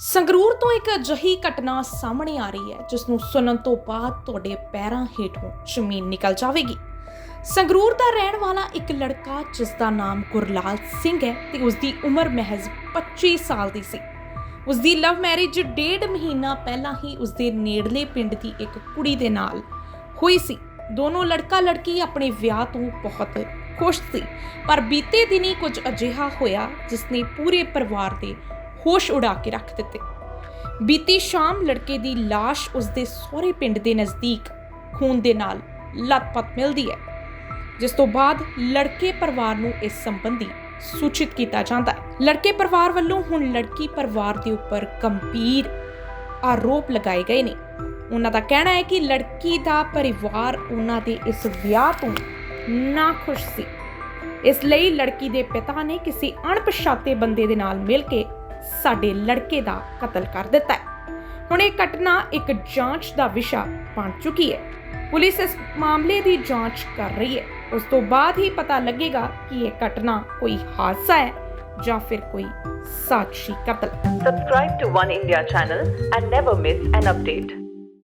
ਸੰਗਰੂਰ ਤੋਂ ਇੱਕ ਅਜਿਹੀ ਘਟਨਾ ਸਾਹਮਣੇ ਆ ਰਹੀ ਹੈ ਜਿਸ ਨੂੰ ਸੁਣਨ ਤੋਂ ਬਾਅਦ ਤੁਹਾਡੇ ਪੈਰਾਂ ਹੇਠੋਂ ਜ਼ਮੀਨ ਨਿਕਲ ਜਾਵੇਗੀ। ਸੰਗਰੂਰ ਦਾ ਰਹਿਣ ਵਾਲਾ ਇੱਕ ਲੜਕਾ ਜਿਸ ਦਾ ਨਾਮ ਗੁਰਲਾਲ ਸਿੰਘ ਹੈ ਤੇ ਉਸ ਦੀ ਉਮਰ ਮਹਿਜ਼ 25 ਸਾਲ ਦੀ ਸੀ। ਉਸ ਦੀ ਲਵ ਮੈਰਿਜ ਡੇਢ ਮਹੀਨਾ ਪਹਿਲਾਂ ਹੀ ਉਸ ਦੇ ਨੇੜਲੇ ਪਿੰਡ ਦੀ ਇੱਕ ਕੁੜੀ ਦੇ ਨਾਲ ਹੋਈ ਸੀ। ਦੋਨੋਂ ਲੜਕਾ ਲੜਕੀ ਆਪਣੇ ਵਿਆਹ ਤੋਂ ਬਹੁਤ ਖੁਸ਼ ਸੀ, ਪਰ ਬੀਤੇ ਦਿਨੀ ਕੁਝ ਅਜਿਹਾ ਹੋਇਆ ਜਿਸ ਨੇ ਪੂਰੇ ਪਰਿਵਾਰ ਦੇ ਹੋਸ਼ ਉਡਾ ਕੇ ਰੱਖ ਦਿੱਤੇ। ਬੀਤੀ ਸ਼ਾਮ ਲੜਕੇ ਦੀ ਲਾਸ਼ ਉਸ ਸਹੁਰੇ ਪਿੰਡ ਦੇ ਨਜ਼ਦੀਕ ਖੂਨ ਦੇ ਨਾਲ ਲੱਤਪੱਤ ਮਿਲਦੀ ਹੈ, ਜਿਸ ਤੋਂ ਬਾਅਦ ਲੜਕੇ ਪਰਿਵਾਰ ਨੂੰ ਇਸ ਸੰਬੰਧੀ ਸੂਚਿਤ ਕੀਤਾ ਜਾਂਦਾ ਹੈ। ਲੜਕੇ ਪਰਿਵਾਰ ਵੱਲੋਂ ਹੁਣ ਲੜਕੀ ਪਰਿਵਾਰ ਦੇ ਉੱਪਰ ਗੰਭੀਰ ਆਰੋਪ ਲਗਾਏ ਗਏ ਨੇ। ਉਹਨਾਂ ਦਾ ਕਹਿਣਾ ਹੈ ਕਿ ਲੜਕੀ ਦਾ ਪਰਿਵਾਰ ਉਹਨਾਂ ਦੇ ਇਸ ਵਿਆਹ ਤੋਂ ਨਾਖੁਸ਼ ਸੀ। ਇਸ ਲਈ ਲੜਕੀ ਦੇ ਪਿਤਾ ਨੇ ਕਿਸੇ ਅਣਪਛਾਤੇ ਬੰਦੇ ਦੇ ਨਾਲ ਮਿਲ ਕੇ ਸਾਡੇ ਲੜਕੇ ਦਾ ਕਤਲ ਕਰ ਦਿੱਤਾ ਹੈ। ਹੁਣ ਇਹ ਘਟਨਾ ਇੱਕ ਜਾਂਚ ਦਾ ਵਿਸ਼ਾ ਬਣ ਚੁੱਕੀ ਹੈ। ਪੁਲਿਸ ਇਸ ਮਾਮਲੇ ਦੀ ਜਾਂਚ ਕਰ ਰਹੀ ਹੈ। ਉਸ ਤੋਂ ਬਾਅਦ ਹੀ ਪਤਾ ਲੱਗੇਗਾ ਕਿ ਇਹ ਘਟਨਾ ਕੋਈ ਹਾਦਸਾ ਹੈ ਜਾਂ ਫਿਰ ਕੋਈ ਸਾਜ਼ਿਸ਼ੀ ਕਤਲ। Subscribe to One India channel and never miss an update.